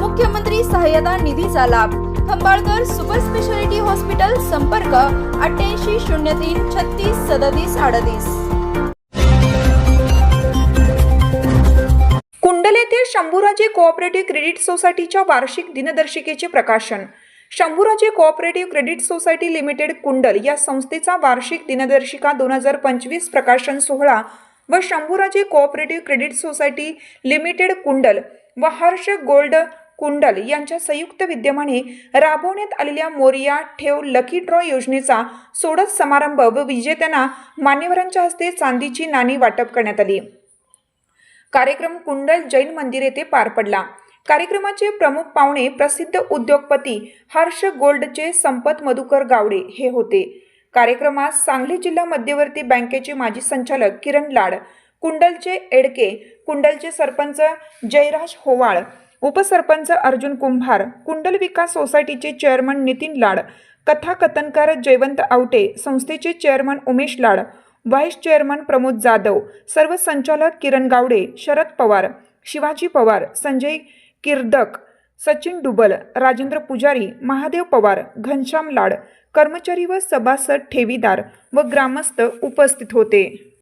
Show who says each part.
Speaker 1: मुख्यमंत्री सहाय्यता निधीचा लाभ. खंबाळकर सुपर स्पेशालिटी हॉस्पिटल संपर्क अठ्ठ्याऐंशी शून्य तीन छत्तीस सदतीस अडतीस.
Speaker 2: कुंडल येथे शंभूराजे कोऑपरेटिव्ह क्रेडिट सोसायटीच्या वार्षिक दिनदर्शिकेचे प्रकाशन. Shambhuraje cooperative credit society limited Kundal या संस्थेचा वार्षिक दिनदर्शिका दोन हजार पंचवीस प्रकाशन सोहळा व Shambhuraje cooperative credit society limited Kundal व हर्ष गोल्ड कुंडल यांच्या संयुक्त विद्यमाने राबवण्यात आलेल्या मोरिया ठेव लकी ड्रॉ योजनेचा सोडत समारंभ व विजेत्यांना मान्यवरांच्या हस्ते चांदीची नाणी वाटप करण्यात आली. कार्यक्रम कुंडल जैन मंदिर येथे पार पडला. कार्यक्रमाचे प्रमुख पाहुणे प्रसिद्ध उद्योगपती हर्ष गोल्डचे संपत मधुकर गावडे हे होते. कार्यक्रमात सांगली जिल्हा मध्यवर्ती बँकेचे माजी संचालक किरण लाड कुंडलचे एडके कुंडलचे सरपंच जयराज होवाळ उपसरपंच अर्जुन कुंभार कुंडल विकास सोसायटीचे चेअरमन नितीन लाड कथाकथनकार जयवंत आवटे संस्थेचे chairman Umesh Lad vice chairman Pramod Jadhav सर्व संचालक किरण गावडे शरद पवार शिवाजी पवार संजय किर्दक सचिन डुबल राजेंद्र पुजारी महादेव पवार घनश्याम लाड कर्मचारी व सभासद ठेवीदार व ग्रामस्थ उपस्थित होते.